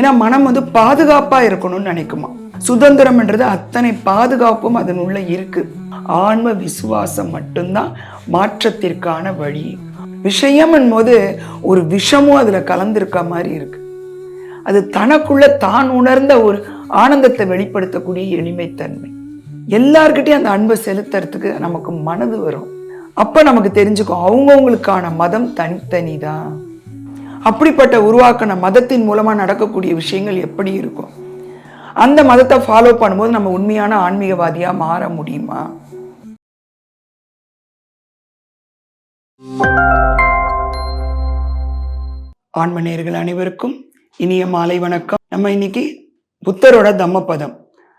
ஏன்னா மனம் வந்து பாதுகாப்பாக இருக்கணும்னு நினைக்குமா? சுதந்திரம்ன்றது அத்தனை பாதுகாப்பும் அதன் உள்ள இருக்கு. ஆன்ம விசுவாசம் மட்டும்தான் மாற்றத்திற்கான வழி. விஷயம் போது ஒரு விஷமும் அதில் கலந்துருக்க மாதிரி இருக்கு. அது தனக்குள்ள தான் உணர்ந்த ஒரு ஆனந்தத்தை வெளிப்படுத்தக்கூடிய எளிமைத்தன்மை. எல்லார்கிட்டையும் அந்த அன்பை செலுத்துறதுக்கு நமக்கு மனது வரும். அப்போ நமக்கு தெரிஞ்சுக்கும் அவங்கவுங்களுக்கான மதம் தனித்தனி தான் அப்படிப்பட்ட உருவாக்கின மதத்தின் மூலமாக நடக்கக்கூடிய விஷயங்கள் எப்படி இருக்கும்? அந்த மதத்தை ஃபாலோ பண்ணும்போது நம்ம உண்மையான ஆன்மீகவாதியாக மாற முடியுமா? ஆன்மநேயர்கள் அனைவருக்கும் இனிய மாலை வணக்கம். நம்ம இன்னைக்கு புத்தரோட தம்மபதம்.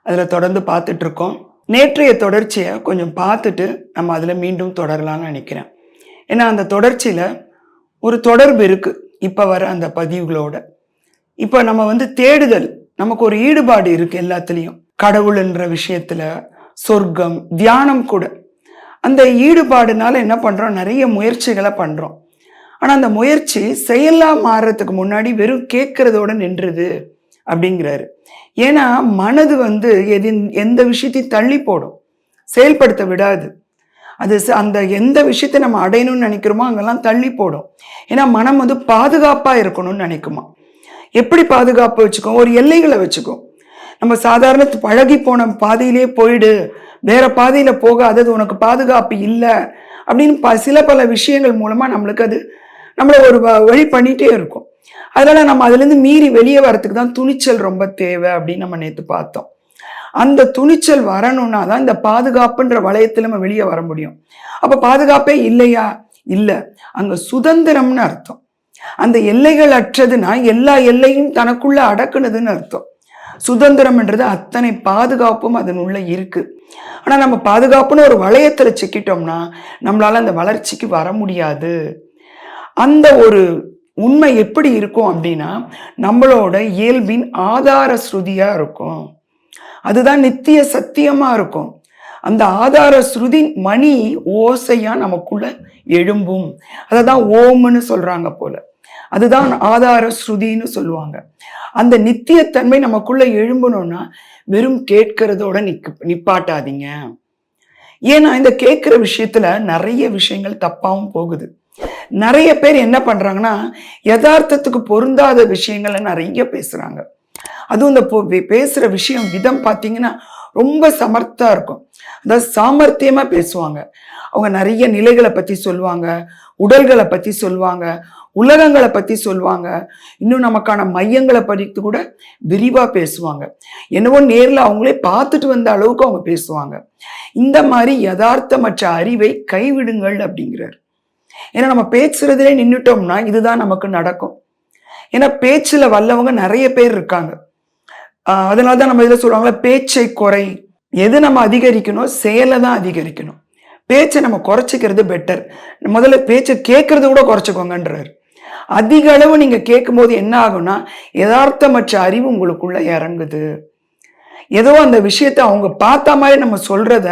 அதில் தொடர்ந்து பார்த்துட்டு இருக்கோம் நேற்றைய தொடர்ச்சியை கொஞ்சம் பார்த்துட்டு நம்ம அதில் மீண்டும் தொடரலாம்னு நினைக்கிறேன். ஏன்னா அந்த தொடர்ச்சியில் ஒரு தொடர்பு இருக்குது இப்போ வர அந்த பதிவுகளோட. இப்போ நம்ம வந்து தேடுதல் நமக்கு ஒரு ஈடுபாடு இருக்கு எல்லாத்துலேயும். கடவுள்ன்ற விஷயத்தில் சொர்க்கம் தியானம் கூட. அந்த ஈடுபாடுனால என்ன பண்ணுறோம் நிறைய முயற்சிகளை பண்ணுறோம் ஆனால் அந்த முயற்சி செயலாக மாறுறதுக்கு முன்னாடி வெறும் கேட்கறதோட நின்றுது அப்படிங்கிறாரு. ஏன்னா மனது வந்து எதின் எந்த விஷயத்தையும் தள்ளி போடும். செயல்படுத்த விடாது. அது ச- அந்த எந்த விஷயத்தை நம்ம அடையணும்னு நினைக்கிறோமோ அங்கெல்லாம் தள்ளி போடும். ஏன்னா மனம் வந்து பாதுகாப்பாக இருக்கணும்னு நினைக்குமா? எப்படி பாதுகாப்பு வச்சுக்கோ ஒரு எல்லைகளை வச்சுக்கோ நம்ம சாதாரண பழகி போன பாதையிலே போயிடு. வேற பாதையில் போகாதது உனக்கு பாதுகாப்பு இல்லை. அப்படின்னு ப சில பல விஷயங்கள் மூலமாக நம்மளுக்கு அது நம்மளை ஒரு வ- வழி பண்ணிகிட்டே இருக்கும். அதனால் நம்ம அதுலேருந்து மீறி வெளியே வரத்துக்கு தான் துணிச்சல் ரொம்ப தேவை அப்படின்னு நம்ம நேற்று பார்த்தோம். அந்த துணிச்சல் வரணும்னா தான் இந்த பாதுகாப்புன்ற வளையத்தில் நம்ம வெளியே வர முடியும். அப்போ பாதுகாப்பே இல்லையா? இல்லை. அங்கே சுதந்திரம்னு அர்த்தம். அந்த எல்லைகள் அற்றதுன்னா எல்லா எல்லையும் தனக்குள்ள அடக்குனதுன்னு அர்த்தம். சுதந்திரம்ன்றது அத்தனை பாதுகாப்பும் அதன் உள்ள இருக்கு. ஆனால் நம்ம பாதுகாப்புன்னு ஒரு வளையத்தில் சிக்கிட்டோம்னா நம்மளால அந்த வளர்ச்சிக்கு வர முடியாது. அந்த ஒரு உண்மை எப்படி இருக்கும் அப்படின்னா நம்மளோட இயல்பின் ஆதார ஸ்ருதியாக இருக்கும். அதுதான் நித்திய சத்தியமா இருக்கும். அந்த ஆதார ஸ்ருதி மணி ஓசையா நமக்குள்ள எழும்பும். அதை தான் ஓம்னு சொல்றாங்க போல. அதுதான் ஆதார ஸ்ருதின்னு சொல்லுவாங்க. அந்த நித்தியத்தன்மை நமக்குள்ள எழும்பணும்னா வெறும் கேட்கறதோட நிக்க நிப்பாட்டாதீங்க. ஏன்னா இந்த கேட்குற விஷயத்துல நிறைய விஷயங்கள் தப்பாகவும் போகுது. நிறைய பேர் என்ன பண்றாங்கன்னா யதார்த்தத்துக்கு பொருந்தாத விஷயங்களை நிறைய பேசுறாங்க. அதுவும் இந்த பேசுகிற விஷயம் விதம் பார்த்தீங்கன்னா ரொம்ப சமர்த்தாக இருக்கும். அதாவது சாமர்த்தியமாக பேசுவாங்க. அவங்க நிறைய நிலைகளை பற்றி சொல்லுவாங்க உடல்களை பற்றி சொல்லுவாங்க உலகங்களை பற்றி சொல்லுவாங்க. இன்னும் நமக்கான மையங்களை படித்து கூட விரிவாக பேசுவாங்க. என்னவோ நேரில் அவங்களே பார்த்துட்டு வந்த அளவுக்கு அவங்க பேசுவாங்க. இந்த மாதிரி யதார்த்தமற்ற அறிவை கைவிடுங்கள் அப்படிங்கிறார். ஏன்னா நம்ம பேசுறதுலே நின்றுட்டோம்னா இதுதான் நமக்கு நடக்கும். ஏன்னா பேச்சில் வல்லவங்க நிறைய பேர் இருக்காங்க. அதனால தான் நம்ம இதில் சொல்லுவாங்களா பேச்சை குறை. எது நம்ம அதிகரிக்கணும்? செயலை தான் அதிகரிக்கணும். பேச்சை நம்ம குறைச்சிக்கிறது பெட்டர் முதல்ல பேச்சை கேட்கறது கூட குறைச்சிக்கோங்கன்றார். அதிக அளவு நீங்கள் கேட்கும்போது என்ன ஆகும்னா யதார்த்தமற்ற அறிவு உங்களுக்குள்ள இறங்குது. ஏதோ அந்த விஷயத்தை அவங்க பார்த்த மாதிரி நம்ம சொல்கிறத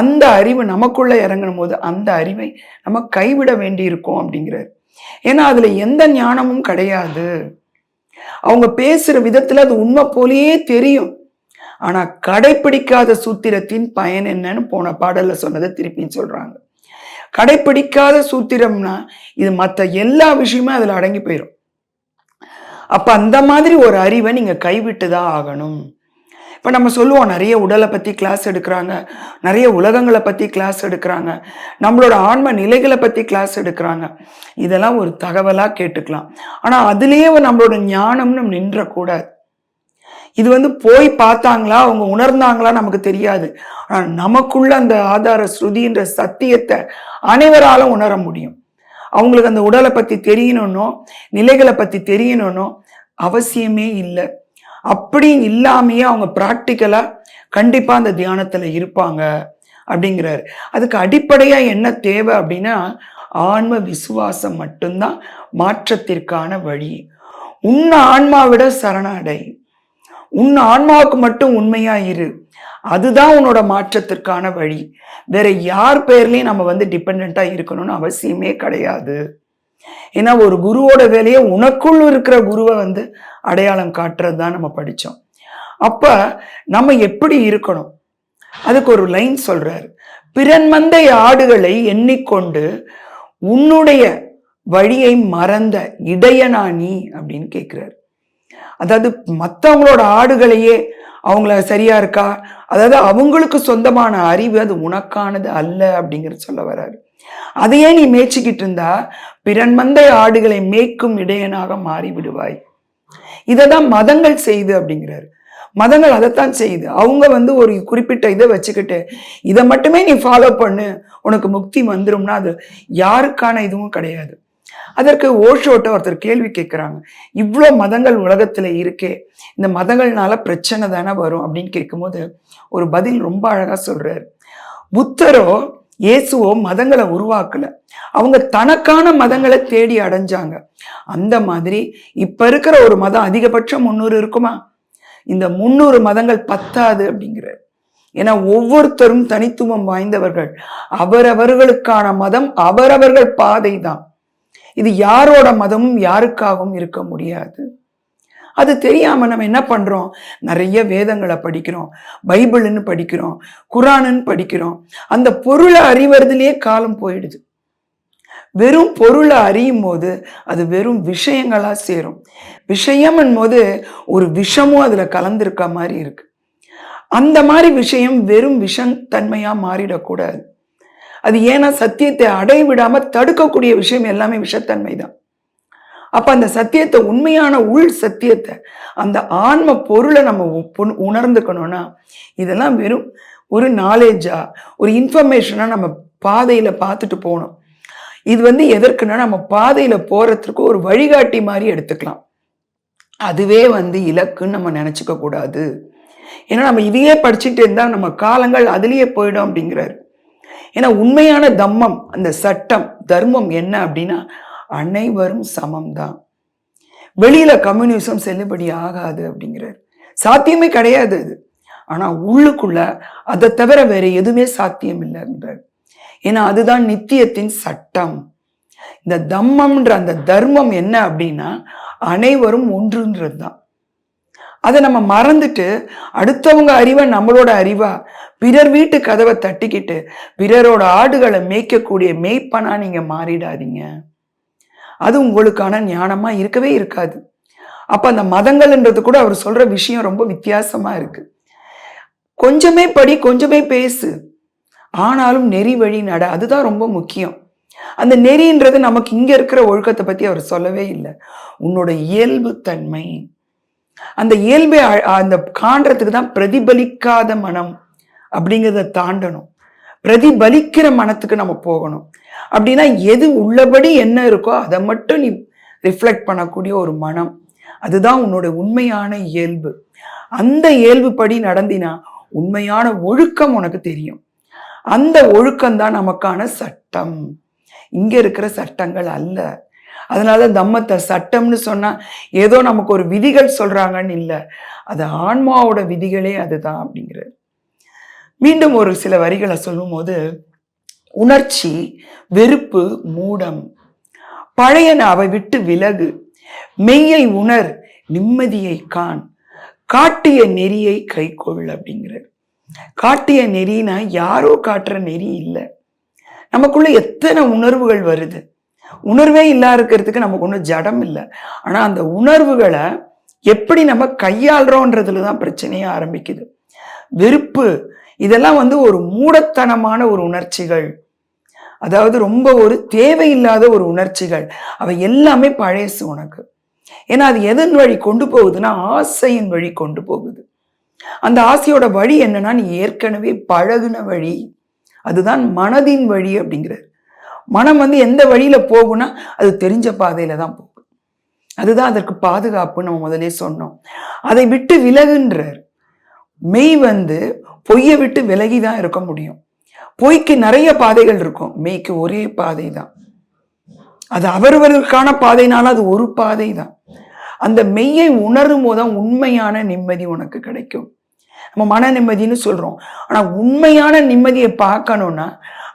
அந்த அறிவு நமக்குள்ளே இறங்கணும் போது அந்த அறிவை நம்ம கைவிட வேண்டி இருக்கும் அப்படிங்கிறார். ஏன்னா அதில் எந்த ஞானமும் கிடையாது. அவங்க பேசுகிற விதத்தில் அது உண்மை போலயே தெரியும். ஆனால் கடைப்பிடிக்காத சூத்திரத்தின் பயன் என்னன்னு போன பாடலில் சொன்னதை திருப்பின்னு சொல்கிறாங்க கடைப்பிடிக்காத சூத்திரம்னா இது மற்ற எல்லா விஷயமும் அதில் அடங்கி போயிடும் அப்போ அந்த மாதிரி ஒரு அறிவை நீங்கள் கைவிட்டு தான் ஆகணும். இப்போ நம்ம சொல்லுவோம் நிறைய உடலை பற்றி கிளாஸ் எடுக்கிறாங்க. நிறைய உலகங்களை பற்றி கிளாஸ் எடுக்கிறாங்க. நம்மளோட ஆன்ம நிலைகளை பற்றி கிளாஸ் எடுக்கிறாங்க. இதெல்லாம் ஒரு தகவலாக கேட்டுக்கலாம். ஆனால் அதுலேயே நம்மளோட ஞானம்னு நின்றக்கூடாது. இது வந்து போய் பார்த்தாங்களா அவங்க உணர்ந்தாங்களா நமக்கு தெரியாது. ஆனால் நமக்குள்ள அந்த ஆதார ஸ்ருதின்ற சத்தியத்தை அனைவராலும் உணர முடியும். அவங்களுக்கு அந்த உடலை பற்றி தெரியணும்னோ நிலைகளை பற்றி தெரியணும்னோ அவசியமே இல்லை. அப்படி இல்லாமையே அவங்க ப்ராக்டிக்கலாக கண்டிப்பாக அந்த தியானத்தில் இருப்பாங்க அப்படிங்கிறாரு. அதுக்கு அடிப்படையாக என்ன தேவை அப்படின்னா ஆன்ம விசுவாசம் மட்டும்தான் மாற்றத்திற்கான வழி. உன் ஆன்மாவிட சரணடை. உன் ஆன்மாவுக்கு மட்டும் உண்மையா இரு. அதுதான் உன்னோட மாற்றத்திற்கான வழி. வேற யார் பேர்லையும் நம்ம வந்து டிபெண்ட்டாக இருக்கணும்னு அவசியமே கிடையாது. ஏன்னா ஒரு குருவோட வேலையை உனக்குள் இருக்கிற குருவை வந்து அடையாளம் காட்டுறது தான் நம்ம படித்தோம் அப்ப நம்ம எப்படி இருக்கணும்? அதுக்கு ஒரு லைன் சொல்றாரு. பிறன்மந்தை ஆடுகளை எண்ணிக்கொண்டு உன்னுடைய வழியை மறந்த இடையனா நீ? அப்படின்னு கேட்குறாரு அதாவது மற்றவங்களோட ஆடுகளையே அவங்கள சரியா இருக்கா? அதாவது அவங்களுக்கு சொந்தமான அறிவு அது உனக்கானது அல்ல அப்படிங்கிறது சொல்ல வர்றாரு. அதையே நீ மேய்ச்சிக்கிட்டு இருந்தா பிறன்மந்தை ஆடுகளை மேய்க்கும் இடையனாக மாறி விடுவாய் இதை தான் மதங்கள் செய்யுது அப்படிங்கிறாரு. மதங்கள் அதைத்தான் செய்யுது அவங்க வந்து ஒரு குறிப்பிட்ட இதை வச்சுக்கிட்டு இதை மட்டுமே நீ ஃபாலோ பண்ணு உனக்கு முக்தி வந்துரும்னா அது யாருக்கான இதுவும் கிடையாது. அதற்கு ஓஷோட்ட ஒருத்தர் கேள்வி கேட்குறாங்க. இவ்வளோ மதங்கள் உலகத்தில் இருக்கே இந்த மதங்கள்னால பிரச்சனை தானே வரும் அப்படின்னு கேட்கும்போது ஒரு பதில் ரொம்ப அழகாக சொல்றாரு. புத்தரோ இயேசுவோ மதங்களை உருவாக்கல. அவங்க தனக்கான மதங்களை தேடி அடைஞ்சாங்க. அந்த மாதிரி இப்ப இருக்கிற ஒரு மதம் அதிகபட்சம் முந்நூறு இருக்குமா? இந்த முந்நூறு மதங்கள் பத்தாது அப்படிங்கிறார். ஏன்னா ஒவ்வொருத்தரும் தனித்துவம் வாய்ந்தவர்கள். அவரவர்களுக்கான மதம் அவரவர்கள் பாதை தான் இது யாரோட மதமும் யாருக்காகவும் இருக்க முடியாது. அது தெரியாமல் நம்ம என்ன பண்ணுறோம் நிறைய வேதங்களை படிக்கிறோம் பைபிள்னு படிக்கிறோம் குரானுன்னு படிக்கிறோம். அந்த பொருளை அறிவறதுலயே காலம் போயிடுது. வெறும் பொருளை அறியும் போது அது வெறும் விஷயங்களாக சேரும். விஷயம் போது ஒரு விஷமும் அதில் கலந்துருக்க மாதிரி இருக்கு. அந்த மாதிரி விஷயம் வெறும் விஷத்தன்மையாக மாறிடக்கூடாது. அது ஏன்னா சத்தியத்தை அடைவிடாமல் தடுக்கக்கூடிய விஷயம் எல்லாமே விஷத்தன்மை தான் அப்போ அந்த சத்தியத்தை உண்மையான உள் சத்தியத்தை அந்த ஆன்ம பொருளை நம்ம உணர்ந்துக்கணும்னா இதெல்லாம் வெறும் ஒரு நாலேஜாக ஒரு இன்ஃபர்மேஷனாக நம்ம பாதையில் பார்த்துட்டு போகணும். இது வந்து எதற்குன்னா நம்ம பாதையில் போகிறதுக்கு ஒரு வழிகாட்டி மாதிரி எடுத்துக்கலாம். அதுவே வந்து இலக்குன்னு நம்ம நினச்சிக்க கூடாது. ஏன்னா நம்ம இதையே படிச்சுட்டு இருந்தால் நம்ம காலங்கள் அதுலேயே போயிடும் அப்படிங்கிறாரு. ஏன்னா உண்மையான தம்மம் அந்த சட்டம் தர்மம் என்ன அப்படின்னா அனைவரும் சமம்தான். வெளியில கம்யூனிசம் செல்லுபடி ஆகாது அப்படிங்கிறார். சாத்தியமே கிடையாது அது ஆனா உள்ளுக்குள்ள அதை தவிர வேற எதுவுமே சாத்தியம் இல்லைன்றார் ஏன்னா அதுதான் நித்தியத்தின் சட்டம். இந்த தம்மம்ன்ற அந்த தர்மம் என்ன அப்படின்னா அனைவரும் ஒன்றுன்றது தான் அதை நம்ம மறந்துட்டு அடுத்தவங்க அறிவை நம்மளோட அறிவா பிறர் வீட்டு கதவை தட்டிக்கிட்டு பிறரோட ஆடுகளை மேய்க்கக்கூடிய மேய்ப்பனா நீங்க மாறிடாதீங்க. அது உங்களுக்கான ஞானமாக இருக்கவே இருக்காது. அப்போ அந்த மதங்கள்ன்றது கூட அவர் சொல்கிற விஷயம் ரொம்ப வித்தியாசமாக இருக்குது கொஞ்சமே படி கொஞ்சமே பேசு. ஆனாலும் நெறி வழி நட அதுதான் ரொம்ப முக்கியம். அந்த நெறின்றது நமக்கு இங்கே இருக்கிற ஒழுக்கத்தை பற்றி அவர் சொல்லவே இல்லை. உன்னோட இயல்பு தன்மை. அந்த இயல்பை அ- அந்த காண்றதுக்கு தான் பிரதிபலிக்காத மனம் அப்படிங்கிறத தாண்டணும். பிரதிபலிக்கிற மனத்துக்கு நம்ம போகணும். அப்படின்னா எது உள்ளபடி என்ன இருக்கோ அதை மட்டும் நீ ரிஃப்ளெக்ட் பண்ணக்கூடிய ஒரு மனம். அதுதான் உன்னோட உண்மையான இயல்பு. அந்த இயல்பு படி நடந்தினா உண்மையான ஒழுக்கம் உனக்கு தெரியும். அந்த ஒழுக்கம் தான் நமக்கான சட்டம். இங்க இருக்கிற சட்டங்கள் அல்ல. அதனால தம்மத்தை சட்டம்னு சொன்னா ஏதோ நமக்கு ஒரு விதிகள் சொல்றாங்கன்னு இல்லை. அது ஆன்மாவோட விதிகளே அதுதான் அப்படிங்கிறது. மீண்டும் ஒரு சில வரிகளை சொல்லும்போது உணர்ச்சி வெறுப்பு மூடம். பழையன அவை விட்டு விலகு. மெய்யை உணர் நிம்மதியை காண். காட்டிய நெறியை கைக்கொள் அப்படிங்கிறார். காட்டிய நெறினா யாரோ காட்டுற நெறி இல்லை. நமக்குள்ள எத்தனை உணர்வுகள் வருது. உணர்வே இல்லாத இருக்கிறதுக்கு நமக்கு ஒன்றும் ஜடம் இல்லை. ஆனா அந்த உணர்வுகளை எப்படி நம்ம கையாளுறோன்றதுல தான் பிரச்சனையே ஆரம்பிக்குது. வெறுப்பு இதெல்லாம் வந்து ஒரு மூடத்தனமான ஒரு உணர்ச்சிகள். அதாவது ரொம்ப ஒரு தேவையில்லாத ஒரு உணர்ச்சிகள். அவை எல்லாமே பழையசு உனக்கு. ஏன்னா அது எதன் வழி கொண்டு போகுதுன்னா ஆசையின் வழி கொண்டு போகுது. அந்த ஆசையோட வழி என்னன்னா நீ ஏற்கனவே பழகுன வழி. அதுதான் மனதின் வழி அப்படிங்கிறார். மனம் வந்து எந்த வழியில போகும்னா அது தெரிஞ்ச பாதையில தான் போகும். அதுதான் அதற்கு பாதுகாப்பு நம்ம முதலே சொன்னோம். அதை விட்டு விலகுன்றார். மெய் வந்து பொய்யை விட்டு விலகி தான் இருக்க முடியும். பொய்க்கு நிறைய பாதைகள் இருக்கும். மெய்க்கு ஒரே பாதை தான் அது அவரவர்களுக்கான பாதைனாலும் அது ஒரு பாதை தான் அந்த மெய்யை உணரும் போதுதான் உண்மையான நிம்மதி உனக்கு கிடைக்கும். நம்ம மன நிம்மதின்னு சொல்றோம். ஆனா உண்மையான நிம்மதியை பார்க்கணும்னா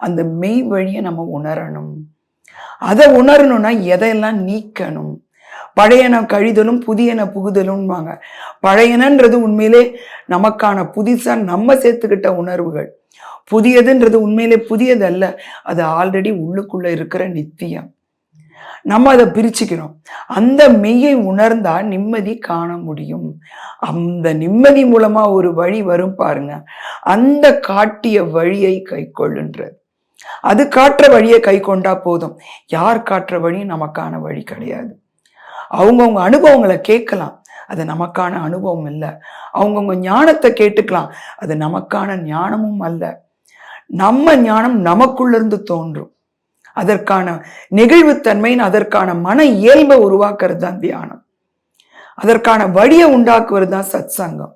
அந்த மெய் வழியை நம்ம உணரணும். அதை உணரணும்னா எதையெல்லாம் நீக்கணும்? பழையன கழிதலும் புதியன புகுதலும்வாங்க பழையனன்றது உண்மையிலே நமக்கான புதுசா நம்ம சேர்த்துக்கிட்ட உணர்வுகள். புதியதுன்றது உண்மையிலே புதியது அல்ல அது ஆல்ரெடி உள்ளுக்குள்ள இருக்கிற நித்தியம். நம்ம அதை பிரிச்சுக்கிறோம். அந்த மெய்யை உணர்ந்தா நிம்மதி காண முடியும். அந்த நிம்மதி மூலமா ஒரு வழி வரும் பாருங்க. அந்த காட்டிய வழியை கை கொள்ளுன்றது. அது காட்டுற வழியை கை கொண்டா போதும். யார் காட்டுற வழி? நமக்கான வழி கிடையாது. அவங்கவுங்க அனுபவங்களை கேட்கலாம். அது நமக்கான அனுபவம் இல்லை. அவங்கவுங்க ஞானத்தை கேட்டுக்கலாம். அது நமக்கான ஞானமும் அல்ல. நம்ம ஞானம் நமக்குள்ள இருந்து தோன்றும். அதற்கான நெகிழ்வுத்தன்மையின் அதற்கான மன இயல்பை உருவாக்குறது தான் தியானம். அதற்கான வழியை உண்டாக்குவது தான் சத்சங்கம்.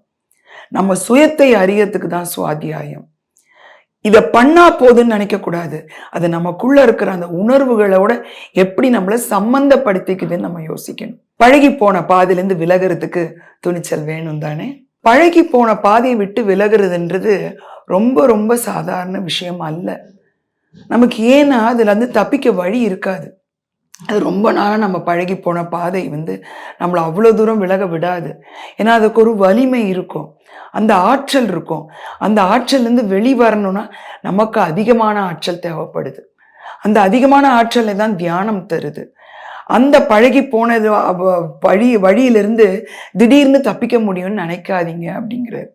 நம்ம சுயத்தை அறியறதுக்கு தான் சுவாத்தியாயம். இதை பண்ணா போதுன்னு நினைக்கக்கூடாது. அது நமக்குள்ள இருக்கிற அந்த உணர்வுகளோட எப்படி நம்மளை சம்மந்தப்படுத்திக்குதுன்னு நம்ம யோசிக்கணும். பழகி போன பாதிலேருந்து விலகிறதுக்கு துணிச்சல் வேணும் தானே? பழகி போன பாதையை விட்டு விலகிறதுன்றது ரொம்ப ரொம்ப சாதாரண விஷயம் அல்ல. நமக்கு ஏன்னா அதுலேருந்து தப்பிக்க வழி இருக்காது. அது ரொம்ப நாளாக நம்ம பழகி போன பாதை வந்து நம்மளை அவ்வளோ தூரம் விலக விடாது. ஏன்னா அதுக்கு ஒரு வலிமை இருக்கும். அந்த ஆற்றல் இருக்கும். அந்த ஆற்றல்லேருந்து வெளி வரணும்னா நமக்கு அதிகமான ஆற்றல் தேவைப்படுது. அந்த அதிகமான ஆற்றலை தான் தியானம் தருது. அந்த பழகி போனது வழி வழியிலிருந்து திடீர்னு தப்பிக்க முடியும்னு நினைக்காதீங்க அப்படிங்கிறது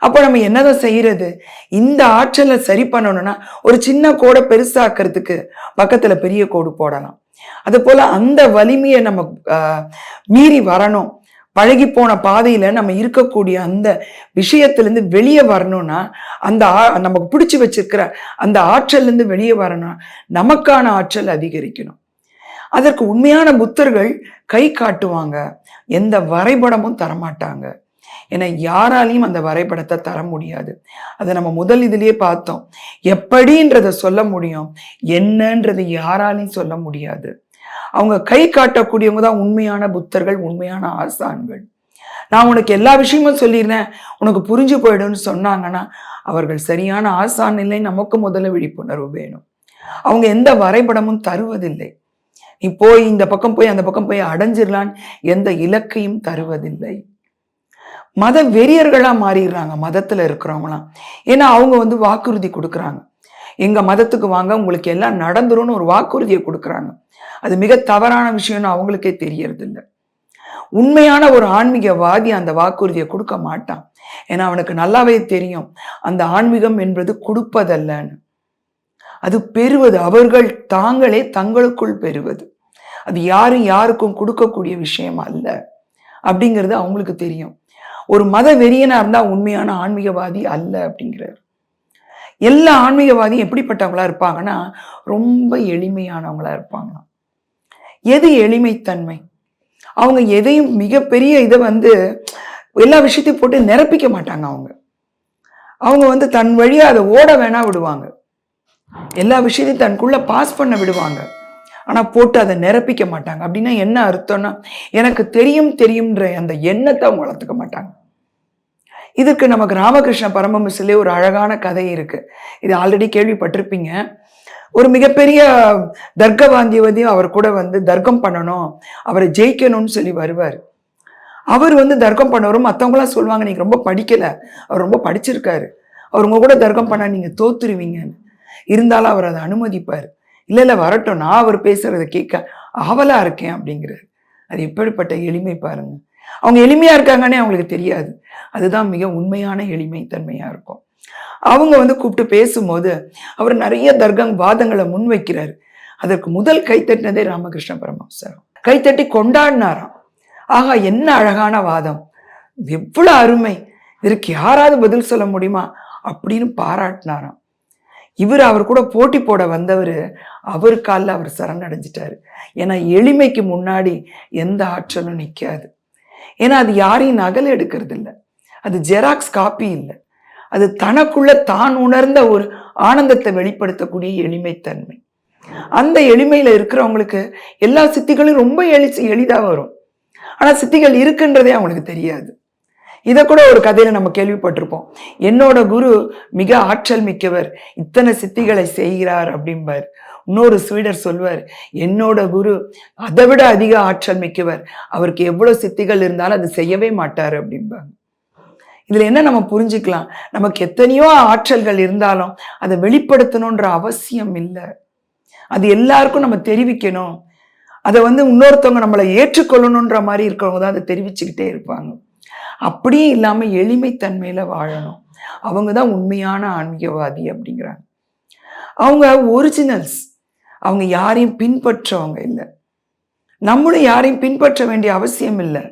அப்போ நம்ம என்னதான் செய்கிறது இந்த ஆற்றலை சரி பண்ணணும்னா ஒரு சின்ன கோடை பெருசாக்கிறதுக்கு பக்கத்தில் பெரிய கோடு போடலாம். அது போல் அந்த வலிமையை நம்ம மீறி வரணும். பழகி போன பாதையில் நம்ம இருக்கக்கூடிய அந்த விஷயத்துலேருந்து வெளியே வரணும்னா அந்த ஆ- நமக்கு பிடிச்சி வச்சிருக்கிற அந்த ஆற்றல்லேருந்து வெளியே வரணும் நமக்கான ஆற்றல் அதிகரிக்கணும். அதற்கு உண்மையான புத்தர்கள் கை காட்டுவாங்க. எந்த வரைபடமும் தரமாட்டாங்க. ஏன்னா யாராலையும் அந்த வரைபடத்தை தர முடியாது. அதை நம்ம முதல் இதுலயே பார்த்தோம். எப்படின்றத சொல்ல முடியும்? என்னன்றது யாராலையும் சொல்ல முடியாது. அவங்க கை காட்டக்கூடியவங்க தான் உண்மையான புத்தர்கள் உண்மையான ஆசான்கள். நான் உனக்கு எல்லா விஷயமும் சொல்லியிருந்தேன். உனக்கு புரிஞ்சு போயிடும்னு சொன்னாங்கன்னா அவர்கள் சரியான ஆசான் இல்லை நமக்கு முதல்ல விழிப்புணர்வு வேணும். அவங்க எந்த வரைபடமும் தருவதில்லை. நீ போய் இந்த பக்கம் போய் அந்த பக்கம் போய் அடைஞ்சிடலான்னு எந்த இலக்கையும் தருவதில்லை. மத வெறியர்களாக மாறிடுறாங்க மதத்தில் இருக்கிறவங்களாம் ஏன்னா அவங்க வந்து வாக்குறுதி கொடுக்குறாங்க. எங்கள் மதத்துக்கு வாங்க உங்களுக்கு எல்லாம் நடந்துரும்னு ஒரு வாக்குறுதியை கொடுக்குறாங்க. அது மிக தவறான விஷயம்னு அவங்களுக்கே தெரியறதில்ல. உண்மையான ஒரு ஆன்மீகவாதி அந்த வாக்குறுதியை கொடுக்க மாட்டான். ஏன்னா அவனுக்கு நல்லாவே தெரியும். அந்த ஆன்மீகம் என்பது கொடுப்பதல்லன்னு. அது பெறுவது அவர்கள் தாங்களே தங்களுக்குள் பெறுவது. அது யாரும் யாருக்கும் கொடுக்கக்கூடிய விஷயம் அல்ல. அப்படிங்கிறது அவங்களுக்கு தெரியும். ஒரு மத வெறியனா இருந்தா உண்மையான ஆன்மீகவாதி அல்ல அப்படிங்கிறார். எல்லா ஆன்மீகவாதியும் எப்படிப்பட்டவங்களா இருப்பாங்கன்னா ரொம்ப எளிமையானவங்களா இருப்பாங்களாம். எது எளிமைத்தன்மை? அவங்க எதையும் மிகப்பெரிய இதை வந்து எல்லா விஷயத்தையும் போட்டு நிரப்பிக்க மாட்டாங்க அவங்க. அவங்க வந்து தன் வழியாக அதை ஓட வேணா விடுவாங்க. எல்லா விஷயத்தையும் தனக்குள்ள பாஸ் பண்ண விடுவாங்க. ஆனால் போட்டு அதை நிரப்பிக்க மாட்டாங்க. அப்படின்னா என்ன அர்த்தம்னா எனக்கு தெரியும் தெரியும்ன்ற அந்த எண்ணத்தை அவங்க வளர்த்துக்க மாட்டாங்க. இதற்கு நமக்கு ராமகிருஷ்ண பரமமிசிலே ஒரு அழகான கதை இருக்குது இது ஆல்ரெடி கேள்விப்பட்டிருப்பீங்க. ஒரு மிகப்பெரிய தர்க்கவாந்தியவதி அவர் கூட வந்து தர்க்கம் பண்ணணும் அவரை ஜெயிக்கணும்னு சொல்லி வருவார். அவர் வந்து தர்க்கம் பண்ணவரும் மற்றவங்களாம் சொல்லுவாங்க நீங்கள் ரொம்ப படிக்கலை. அவர் ரொம்ப படிச்சிருக்காரு. அவர் உங்க கூட தர்க்கம் பண்ணா நீங்கள் தோத்துருவீங்கன்னு. இருந்தாலும் அவர் அதை அனுமதிப்பார். இல்லை இல்லை வரட்டும் நான் அவர் பேசுறதை கேட்க ஆவலா இருக்கேன் அப்படிங்கிறார். அது எப்படிப்பட்ட எளிமை பாருங்க. அவங்க எளிமையா இருக்காங்கன்னே அவங்களுக்கு தெரியாது. அதுதான் மிக உண்மையான எளிமை தன்மையாக இருக்கும். அவங்க வந்து கூப்பிட்டு பேசும்போது அவர் நிறைய தர்க்கம் வாதங்களை முன்வைக்கிறார். அதற்கு முதல் கைத்தட்டினதே ராமகிருஷ்ண பரமஹம்சர். கைத்தட்டி கொண்டாடினாராம். ஆகா என்ன அழகான வாதம். எவ்வளவு அருமை. இதற்கு யாராவது பதில் சொல்ல முடியுமா? அப்படின்னு பாராட்டினாராம். இவர் அவர் கூட போட்டி போட வந்தவர் அவர் காலில் அவர் சரணடைஞ்சிட்டார். ஏன்னா எளிமைக்கு முன்னாடி எந்த ஆற்றலும் நிற்காது ஏன்னா அது யாரையும் நகல் எடுக்கிறது இல்லை அது ஜெராக்ஸ் காப்பி இல்லை. அது தனக்குள்ள தான் உணர்ந்த ஒரு ஆனந்தத்தை வெளிப்படுத்தக்கூடிய எளிமைத்தன்மை. அந்த எளிமையில் இருக்கிறவங்களுக்கு எல்லா சித்திகளும் ரொம்ப எளி எளிதாக வரும். ஆனால் சித்திகள் இருக்குன்றதே அவங்களுக்கு தெரியாது. இதை கூட ஒரு கதையில நம்ம கேள்விப்பட்டிருப்போம். என்னோட குரு மிக ஆற்றல் மிக்கவர். இத்தனை சித்திகளை செய்கிறார் அப்படிம்பார். இன்னொரு ஸ்வீடர் சொல்வார் என்னோட குரு அதை விட அதிக ஆற்றல் மிக்கவர். அவருக்கு எவ்வளவு சித்திகள் இருந்தாலும் அது செய்யவே மாட்டார் அப்படிம்பாங்க. இதில் என்ன நம்ம புரிஞ்சுக்கலாம்? நமக்கு எத்தனையோ ஆற்றல்கள் இருந்தாலும் அதை வெளிப்படுத்தணுன்ற அவசியம் இல்லை. அது எல்லாருக்கும் நம்ம தெரிவிக்கணும். அதை வந்து இன்னொருத்தவங்க நம்மளை ஏற்றுக்கொள்ளணுன்ற மாதிரி இருக்கிறவங்க தான் அதை தெரிவிச்சுக்கிட்டே இருப்பாங்க. அப்படியே இல்லாமல் எளிமைத்தன்மையில் வாழணும். அவங்க தான் உண்மையான ஆன்மீகவாதி அப்படிங்கிறாங்க. அவங்க ஒரிஜினல்ஸ் அவங்க யாரையும் பின்பற்றவங்க இல்லை. நம்மளும் யாரையும் பின்பற்ற வேண்டிய அவசியம் இல்லை.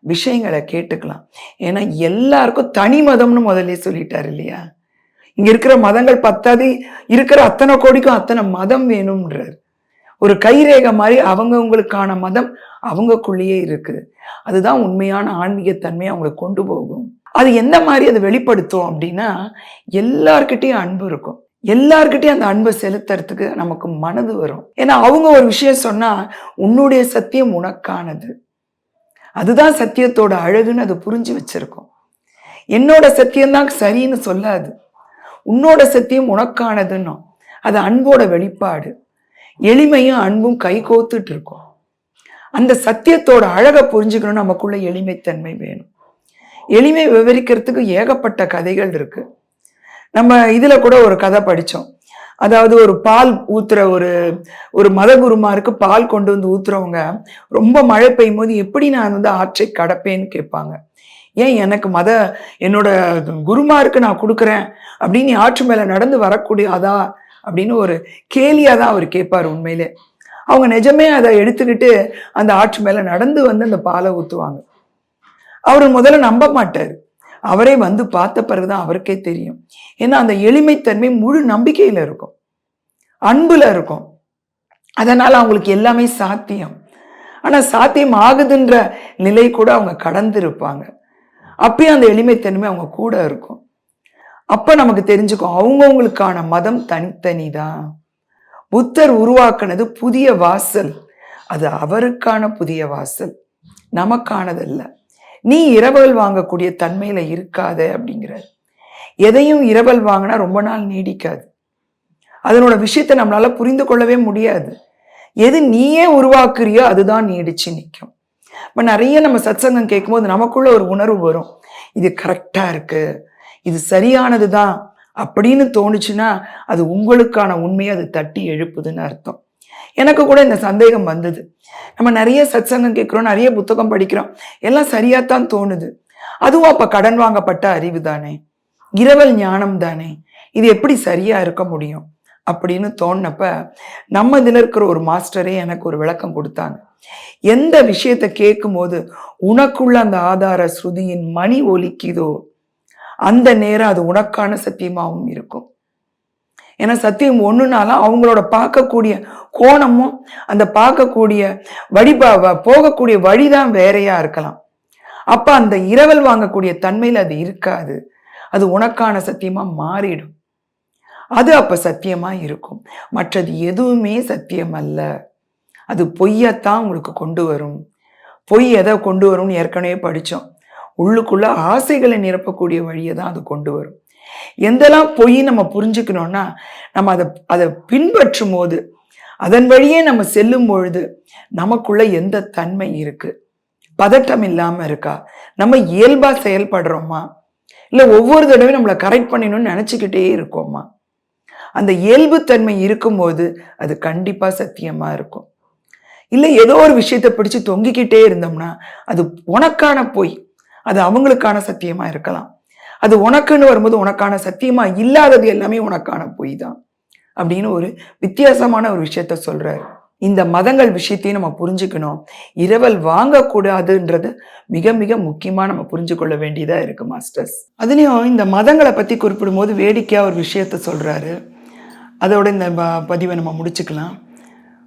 விஷயங்களை கேட்டுக்கலாம். ஏன்னா எல்லாருக்கும் தனி மதம்னு முதல்ல சொல்லிட்டார் இல்லையா? இங்கே இருக்கிற மதங்கள் பத்தாது இருக்கிற அத்தனை கோடிக்கும் அத்தனை மதம் வேணும்ன்றார். ஒரு கைரேகை மாதிரி அவங்கவுங்களுக்கான மதம் அவங்கக்குள்ளேயே இருக்குது. அதுதான் உண்மையான ஆன்மீகத்தன்மையை அவங்களுக்கு கொண்டு போகும். அது எந்த மாதிரி அதை வெளிப்படுத்தும் அப்படின்னா எல்லார்கிட்டயும் அன்பு இருக்கும். எல்லார்கிட்டையும் அந்த அன்பை செலுத்துறதுக்கு நமக்கு மனது வரும். ஏன்னா அவங்க ஒரு விஷயம் சொன்னால் உன்னுடைய சத்தியம் உனக்கானது. அதுதான் சத்தியத்தோட அழகுன்னு அது புரிஞ்சு வச்சிருக்கும். என்னோட சத்தியம்தான் சரின்னு சொல்லாது. உன்னோட சத்தியம் உனக்கானதுன்னும். அது அன்போட வெளிப்பாடு. எளிமையும் அன்பும் கை கோத்துட்டு இருக்கோம் அந்த சத்தியத்தோட அழகை புரிஞ்சுக்கணும் நமக்குள்ள எளிமைத்தன்மை வேணும். எளிமை விவரிக்கிறதுக்கு ஏகப்பட்ட கதைகள் இருக்கு. நம்ம இதுல கூட ஒரு கதை படித்தோம் அதாவது ஒரு பால் ஊத்துற ஒரு ஒரு மதகுருமாருக்கு பால் கொண்டு வந்து ஊத்துறவங்க ரொம்ப மழை பெய்யும் போது எப்படி நான் வந்து ஆற்றை கடப்பேன்னு கேட்பாங்க. ஏன் எனக்கு மத என்னோட குருமாருக்கு நான் கொடுக்குறேன் அப்படின்னு ஆற்று மேல நடந்து வரக்கூடிய அதான் அப்படின்னு ஒரு கேலியாக தான் அவர் கேட்பார் உண்மையிலே. அவங்க நிஜமே அதை எடுத்துக்கிட்டு அந்த ஆற்று மேலே நடந்து வந்து அந்த பாலை ஊற்றுவாங்க அவர் முதல்ல நம்ப மாட்டார். அவரே வந்து பார்த்த பிறகு தான் அவருக்கே தெரியும். ஏன்னா அந்த எளிமைத்தன்மை முழு நம்பிக்கையில் இருக்கும். அன்புல இருக்கும். அதனால் அவங்களுக்கு எல்லாமே சாத்தியம். ஆனால் சாத்தியம் ஆகுதுன்ற நிலை கூட அவங்க கடந்திருப்பாங்க. அப்பயும் அந்த எளிமைத்தன்மை அவங்க கூட இருக்கும். அப்போ நமக்கு தெரிஞ்சுக்கும் அவங்கவுங்களுக்கான மதம் தனித்தனி தான் புத்தர் உருவாக்குனது புதிய வாசல். அது அவருக்கான புதிய வாசல். நமக்கானதல்ல. நீ இரவல் வாங்கக்கூடிய தன்மையில் இருக்காத அப்படிங்கிறார். எதையும் இரவல் வாங்கினா ரொம்ப நாள் நீடிக்காது. அதனோட விஷயத்தை நம்மளால புரிந்து கொள்ளவே முடியாது. எது நீயே உருவாக்குறியோ அதுதான் நீடிச்சு நிற்கும் இப்போ நிறைய நம்ம சத்சங்கம் கேட்கும்போது நமக்குள்ள ஒரு உணர்வு வரும். இது கரெக்டாக இருக்குது இது சரியானது தான் அப்படின்னு தோணுச்சுன்னா அது உங்களுக்கான உண்மையை அது தட்டி எழுப்புதுன்னு அர்த்தம். எனக்கு கூட இந்த சந்தேகம் வந்தது. நம்ம நிறைய சத்சங்கம் கேட்குறோம் நிறைய புத்தகம் படிக்கிறோம். எல்லாம் சரியாத்தான் தோணுது. அதுவும் அப்போ கடன் வாங்கப்பட்ட அறிவு தானே. இரவல் ஞானம் தானே. இது எப்படி சரியா இருக்க முடியும்? அப்படின்னு தோணப்ப நம்ம இதில் இருக்கிற ஒரு மாஸ்டரே எனக்கு ஒரு விளக்கம் கொடுத்தாங்க. எந்த விஷயத்தை கேட்கும்போது உனக்குள்ள அந்த ஆதார ஸ்ருதியின் மணி ஒலிக்குதோ அந்த நேரம் அது உனக்கான சத்தியமாகவும் இருக்கும். ஏன்னா சத்தியம் ஒன்றுனாலும் அவங்களோட பார்க்கக்கூடிய கோணமும் அந்த பார்க்கக்கூடிய வழிபா போகக்கூடிய வழிதான் வேறையா இருக்கலாம். அப்ப அந்த இரவல் வாங்கக்கூடிய தன்மையில் அது இருக்காது. அது உனக்கான சத்தியமா மாறிடும். அது அப்ப சத்தியமா இருக்கும். மற்றது எதுவுமே சத்தியம் அல்ல அது பொய்யத்தான் உங்களுக்கு கொண்டு வரும். பொய் எதை கொண்டு வரும்னு ஏற்கனவே படித்தோம் உள்ளுக்குள்ள ஆசைகளை நிரப்பக்கூடிய வழியை தான் அது கொண்டு வரும். எந்தெல்லாம் பொய் நம்ம புரிஞ்சுக்கணும்னா நம்ம அதை அதை பின்பற்றும் போது அதன் வழியே நம்ம செல்லும் பொழுது நமக்குள்ள எந்த தன்மை இருக்கு? பதட்டம் இல்லாம இருக்கா? நம்ம இயல்பா செயல்படுறோமா? இல்லை ஒவ்வொரு தடவையும் நம்மளை கரெக்ட் பண்ணணும்னு நினச்சிக்கிட்டே இருக்கோமா? அந்த இயல்புத்தன்மை இருக்கும்போது அது கண்டிப்பாக சத்தியமாக இருக்கும். இல்லை ஏதோ ஒரு விஷயத்தை பிடிச்சு தொங்கிக்கிட்டே இருந்தோம்னா அது உனக்கான பொய். அது அவங்களுக்கான சத்தியமா இருக்கலாம். அது உனக்குன்னு வரும்போது உனக்கான சத்தியமா இல்லாதது எல்லாமே உனக்கான பொய் தான் அப்படின்னு ஒரு வித்தியாசமான ஒரு விஷயத்த சொல்றாரு. இந்த மதங்கள் விஷயத்தையும் நம்ம புரிஞ்சுக்கணும். இரவல் வாங்கக்கூடாதுன்றது மிக மிக முக்கியமாக நம்ம புரிஞ்சு கொள்ள வேண்டியதாக இருக்குது மாஸ்டர்ஸ் அதுலேயும் இந்த மதங்களை பற்றி குறிப்பிடும் போது ஒரு விஷயத்த சொல்கிறாரு அதோட இந்த ப- பதிவை நம்ம முடிச்சுக்கலாம்.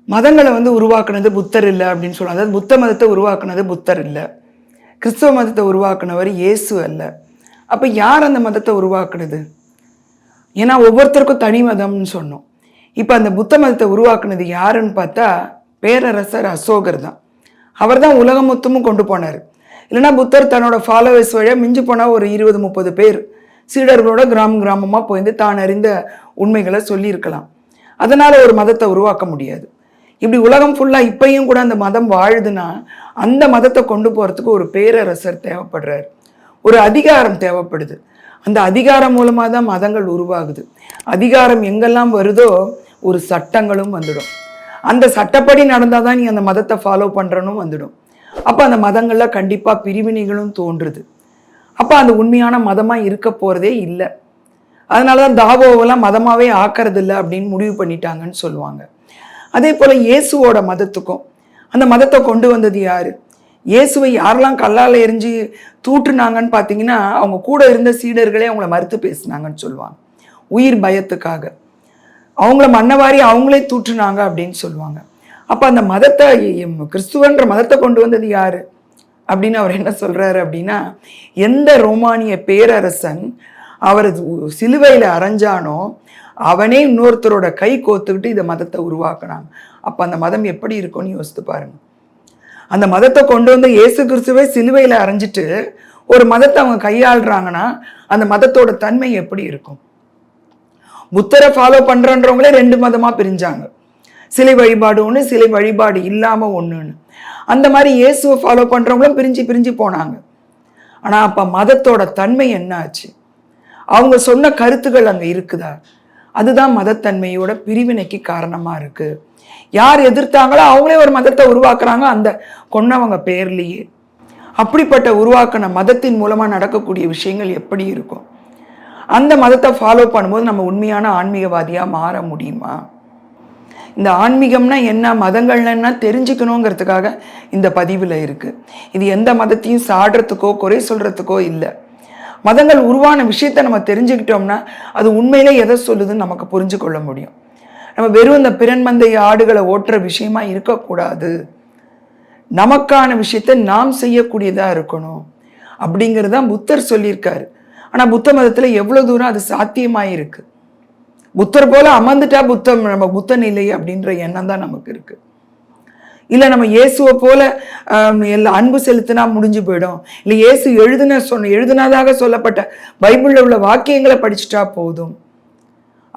மதங்களை வந்து உருவாக்குனது புத்தர் இல்லை அப்படின்னு சொல்லுவாங்க. அதாவது புத்த மதத்தை உருவாக்குனது புத்தர் இல்லை. கிறிஸ்தவ மதத்தை உருவாக்குனவர் இயேசு அல்ல. அப்போ யார் அந்த மதத்தை உருவாக்குனது? ஏன்னா ஒவ்வொருத்தருக்கும் தனி மதம்னு சொன்னோம். இப்போ அந்த புத்த மதத்தை உருவாக்குனது யாருன்னு பார்த்தா பேரரசர் அசோகர் தான். அவர் தான் உலகம் மொத்தமும் கொண்டு போனார். இல்லைன்னா புத்தர் தன்னோட ஃபாலோவர்ஸ் வழியாக மிஞ்சி போனால் ஒரு இருபது முப்பது பேர். சீடர்களோட கிராமம் கிராமமாக போயிருந்து தான் அறிந்த உண்மைகளை சொல்லியிருக்கலாம். அதனால் ஒரு மதத்தை உருவாக்க முடியாது. இப்படி உலகம் ஃபுல்லாக இப்பையும் கூட அந்த மதம் வாழுதுன்னா அந்த மதத்தை கொண்டு போகிறதுக்கு ஒரு பேரரசர் தேவைப்படுறாரு. ஒரு அதிகாரம் தேவைப்படுது. அந்த அதிகாரம் மூலமாக தான் மதங்கள் உருவாகுது. அதிகாரம் எங்கெல்லாம் வருதோ ஒரு சட்டங்களும் வந்துடும். அந்த சட்டப்படி நடந்தால் தான் நீ அந்த மதத்தை ஃபாலோ பண்ணுறனும் வந்துடும். அப்போ அந்த மதங்களில் கண்டிப்பாக பிரிவினைகளும் தோன்றுது. அப்போ அந்த உண்மையான மதமாக இருக்க போகிறதே இல்லை. அதனால தான் தாவோவெல்லாம் மதமாகவே ஆக்கிறது இல்லை அப்படின்னு முடிவு பண்ணிட்டாங்கன்னு சொல்லுவாங்க. அதே போல் இயேசுவோட மதத்துக்கும் அந்த மதத்தை கொண்டு வந்தது யாரு? இயேசுவை யாரெல்லாம் கல்லால் எரிஞ்சு தூற்றுனாங்கன்னு பார்த்தீங்கன்னா அவங்க கூட இருந்த சீடர்களே அவங்கள மறுத்து பேசுனாங்கன்னு சொல்லுவாங்க. உயிர் பயத்துக்காக. அவங்கள மன்னவாரி அவங்களே தூற்றுனாங்க அப்படின்னு சொல்லுவாங்க. அப்போ அந்த மதத்தை கிறிஸ்துவன்ற மதத்தை கொண்டு வந்தது யாரு? அப்படின்னு அவர் என்ன சொல்றாரு அப்படின்னா எந்த ரோமானிய பேரரசன் அவரது சிலுவையில் அரைஞ்சானோ அவனே இன்னொருத்தரோட கை கோத்துக்கிட்டு இந்த மதத்தை உருவாக்குனாங்க அப்போ அந்த மதம் எப்படி இருக்கும்னு யோசித்து பாருங்க. அந்த மதத்தை கொண்டு வந்து இயேசு கிறிஸ்துவை சிலுவையில் அரைஞ்சிட்டு ஒரு மதத்தை அவங்க கையாளுறாங்கன்னா அந்த மதத்தோட தன்மை எப்படி இருக்கும்? புத்தரை ஃபாலோ பண்ணுறன்றவங்களே ரெண்டு மதமாக பிரிஞ்சாங்க. சிலை வழிபாடு ஒன்று சிலை வழிபாடு இல்லாமல் ஒன்றுன்னு அந்த மாதிரி இயேசுவை ஃபாலோ பண்ணுறவங்களும் பிரிஞ்சு பிரிஞ்சு போனாங்க. ஆனால் அப்போ மதத்தோட தன்மை என்ன ஆச்சு அவங்க சொன்ன கருத்துக்கள் அங்கே இருக்குதா? அதுதான் மதத்தன்மையோட பிரிவினைக்கு காரணமாக இருக்குது யார் எதிர்த்தாங்களோ அவங்களே ஒரு மதத்தை உருவாக்குறாங்க அந்த கொன்னவங்க பேர்லேயே. அப்படிப்பட்ட உருவாக்கின மதத்தின் மூலமாக நடக்கக்கூடிய விஷயங்கள் எப்படி இருக்கும்? அந்த மதத்தை ஃபாலோ பண்ணும்போது நம்ம உண்மையான ஆன்மீகவாதியாக மாற முடியுமா? இந்த ஆன்மீகம்னா என்ன மதங்கள்னா என்ன தெரிஞ்சுக்கணுங்கிறதுக்காக இந்த பதிவில் இருக்குது இது எந்த மதத்தையும் சாடுறதுக்கோ குறை சொல்கிறதுக்கோ இல்லை. மதங்கள் உருவான விஷயத்தை நம்ம தெரிஞ்சுக்கிட்டோம்னா அது உண்மையிலே எதை சொல்லுதுன்னு நமக்கு புரிஞ்சு கொள்ள முடியும். நம்ம வெறும் இந்த பிறன்மந்தைய ஆடுகளை ஓட்டுற விஷயமா இருக்கக்கூடாது. நமக்கான விஷயத்தை நாம் செய்யக்கூடியதாக இருக்கணும். அப்படிங்கிறது தான் புத்தர் சொல்லியிருக்காரு. ஆனால் புத்த மதத்தில் எவ்வளோ தூரம் அது சாத்தியமாயிருக்கு. புத்தர் போல அமர்ந்துட்டா புத்தம் நம்ம புத்தன் இல்லை அப்படின்ற எண்ணம் தான் நமக்கு இருக்குது இல்லை நம்ம இயேசுவை போல எல்லாம் எல்லா அன்பு செலுத்தினா முடிஞ்சு போயிடும். இல்லை இயேசு எழுதுன சொன்ன எழுதுனதாக சொல்லப்பட்ட பைபிளில் உள்ள வாக்கியங்களை படிச்சுட்டா போதும்.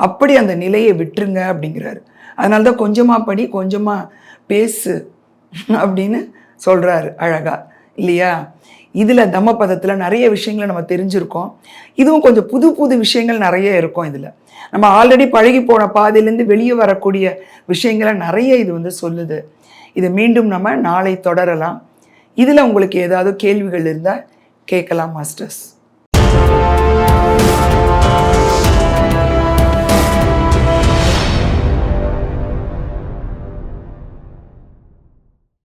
அப்படி அந்த நிலையை விட்டுருங்க அப்படிங்கிறாரு. அதனால தான் கொஞ்சமாக படி கொஞ்சமாக பேசு அப்படின்னு சொல்கிறாரு அழகா. இல்லையா? இதில் தம்மபதத்துல நிறைய விஷயங்களை நம்ம தெரிஞ்சிருக்கோம். இதுவும் கொஞ்சம் புது புது விஷயங்கள் நிறைய இருக்கும் இதில். நம்ம ஆல்ரெடி பழகி போன பாதையிலேருந்து வெளியே வரக்கூடிய விஷயங்களை நிறைய இது வந்து சொல்லுது. இதை மீண்டும் நம்ம நாளை தொடரலாம். இதில் உங்களுக்கு ஏதாவது கேள்விகள் இருந்தால் கேட்கலாம் மாஸ்டர்ஸ்.